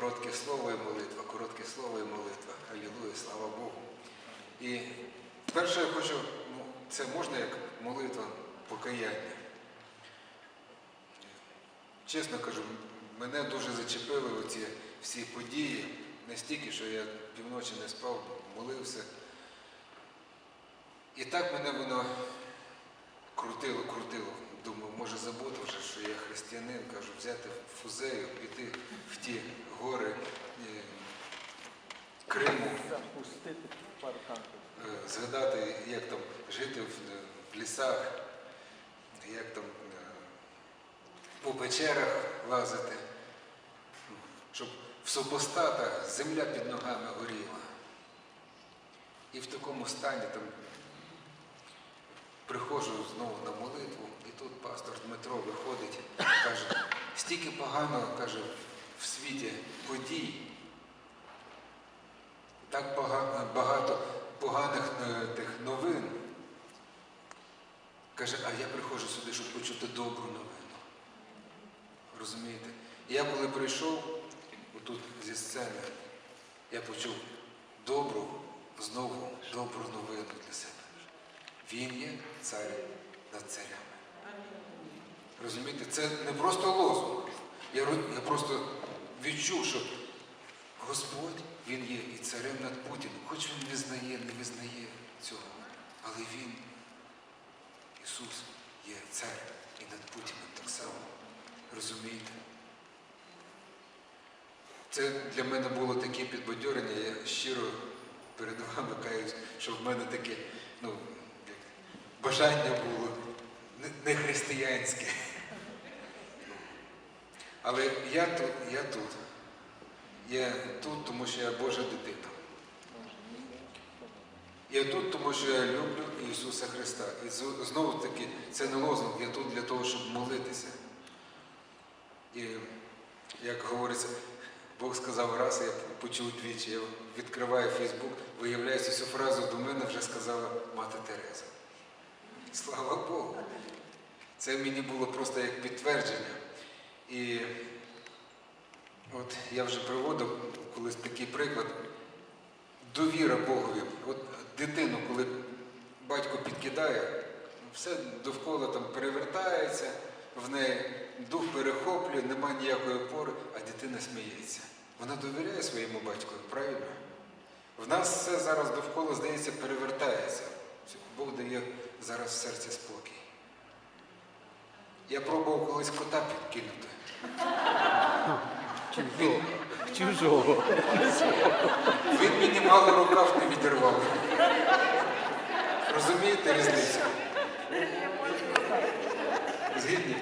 коротке слово і молитва, коротке слово і молитва. Алілуя, слава Богу. І перше я хочу, ну, це можна як молитва покаяння. Чесно кажу, мене дуже зачепили оці всі події, настільки, що я півночі не спав, молився. І так мене воно крутило, крутило. Думав, може забути вже, що я християнин, кажу, взяти фузею, піти в ті гори е, Криму, е, згадати, як там жити в, е, лісах, як там по печерах лазити, щоб в супостатах земля під ногами горіла. І в такому стані там приходжу знову на молитву, і тут пастор Дмитро виходить, каже, стільки поганого, каже, в світі подій, так багато поганих е, тих новин. Каже, а я приходжу сюди, щоб почути добру новину. Розумієте? Я коли прийшов отут зі сцени, я почув добру, знову добру новину для себе. Він є цар над царями. Розумієте, це не просто лозунг. Я, просто відчув, що Господь, Він є і царем над Путіним. Хоч він визнає, не визнає цього. Але Він, Ісус, є цар і над Путіним так само. Розумієте? Це для мене було таке підбадьорення. Я щиро перед вами каюсь, що в мене таке ну, бажання було не- християнське. Але я тут, я тут. Я тут, тому що я Божа дитина. Я тут, тому що я люблю Ісуса Христа. І знову таки, це не лозунг, я тут для того, щоб молитися. І як говориться, Бог сказав раз, я почув двічі, я відкриваю Фейсбук, виявляється, цю фразу до мене вже сказала мати Тереза. Слава Богу! Це мені було просто як підтвердження. І от я вже приводив колись такий приклад. Довіра Богові. От дитину, коли батько підкидає, все довкола там перевертається, в неї дух перехоплює, немає ніякої опори, а дитина сміється. Вона довіряє своєму батькові, правильно? В нас все зараз довкола, здається, перевертається. Бог дає зараз в серці спокій. Я пробував колись кота підкинути. Чужого. Чужого. Він мені мало рукав не відірвав. Розумієте різницю? Згідні?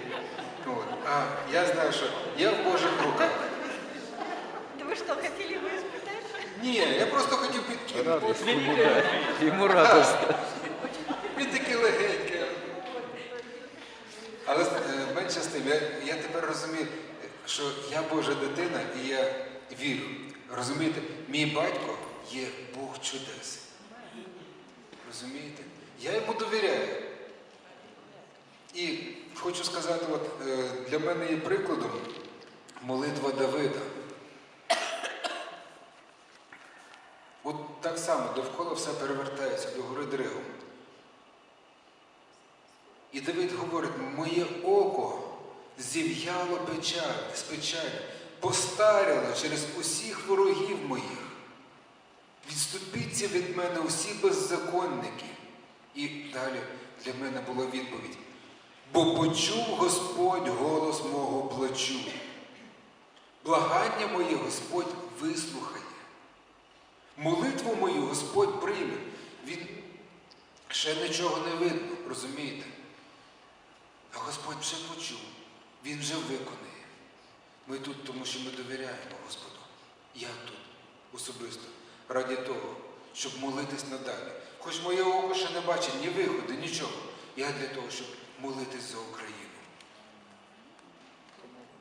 От. А я знаю, що я в Божих руках. Да вы что, хотели его испытать? Ні, я просто хотів підкинути. Радость йому радость. Він такий легенький. Але е, менше з тим, я, я тепер розумію, що я Божа дитина і я вірю. Розумієте, мій батько є Бог чудес. Розумієте? Я йому довіряю. І хочу сказати, от, е, для мене є прикладом молитва Само довкола все перевертається до гори Дригом. І Давид говорить, моє око зів'яло печаль, з печалі, постаріло через усіх ворогів моїх. Відступіться від мене усі беззаконники. І далі для мене була відповідь. Бо почув Господь голос мого плачу. Благання моє Господь вислухає. Молитву мою Господь прийме. Він ще нічого не видно, розумієте? А Господь вже почув, Він вже виконає. Ми тут, тому що ми довіряємо Господу. Я тут особисто, раді того, щоб молитись надалі. Хоч моє око ще не бачить ні виходу, нічого. Я для того, щоб молитись за Україну.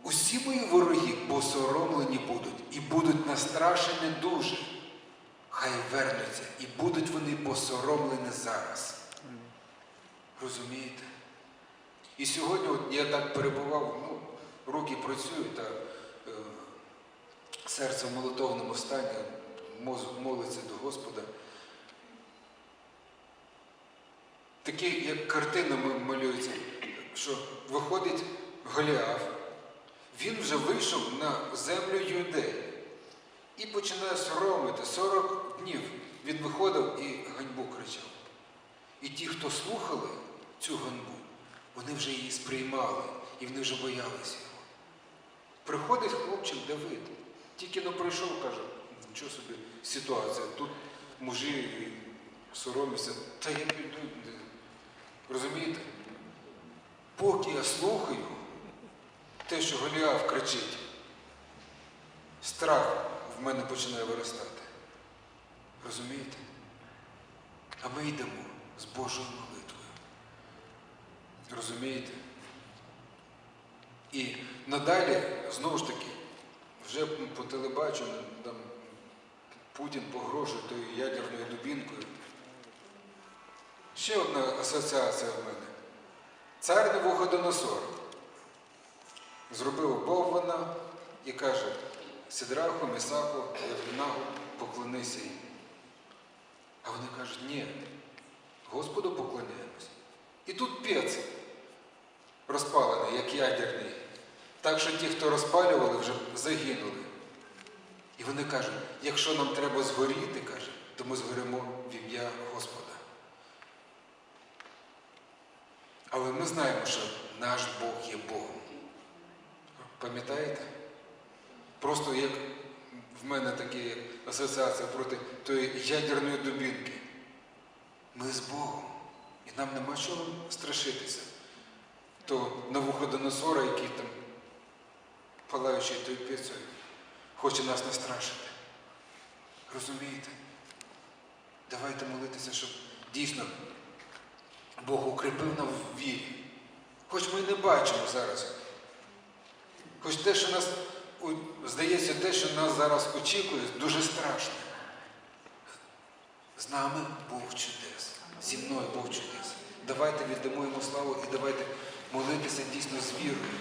Усі мої вороги посоромлені будуть і будуть настрашені дуже. Хай вернуться і будуть вони посоромлені зараз. Розумієте? І сьогодні от я так перебував, ну, руки працюють, та е, серце в молитовному стані, мозок молиться до Господа. Такі, як картина малюється, що виходить Голіаф, він вже вийшов на землю юдеї і починає соромити 40 днів. Він виходив і ганьбу кричав. І ті, хто слухали цю ганьбу, вони вже її сприймали і вони вже боялися його. Приходить хлопчик Давид, тільки но прийшов, каже, нічого собі ситуація, тут мужі соромляться, та я піду. Розумієте? Поки я слухаю те, що Голіаф кричить, страх в мене починає виростати. Розумієте? А ми йдемо з Божою молитвою. Розумієте? І надалі, знову ж таки, вже по телебаченню там Путін погрожує тою ядерною дубінкою. Ще одна асоціація в мене. Цар Навуходоносор зробив Боввана і каже, Сідраху, Місаху, Євнагу, поклонися їм. Вони кажуть, ні, Господу поклоняємось. І тут пець розпалений, як ядерний. Так що ті, хто розпалювали, вже загинули. І вони кажуть, якщо нам треба згоріти, каже, то ми згоримо в ім'я Господа. Але ми знаємо, що наш Бог є Богом. Пам'ятаєте? Просто як в мене така як асоціація проти тої ядерної дубінки. Ми з Богом. І нам нема чого страшитися. То Навуходоносора, який там палаючий тою піцею, хоче нас настрашити. Розумієте? Давайте молитися, щоб дійсно Бог укріпив нам в вірі. Хоч ми не бачимо зараз. Хоч те, що нас здається, те, що нас зараз очікує, дуже страшно. З нами Бог чудес. Зі мною Бог чудес. Давайте віддамо йому славу і давайте молитися дійсно з вірою.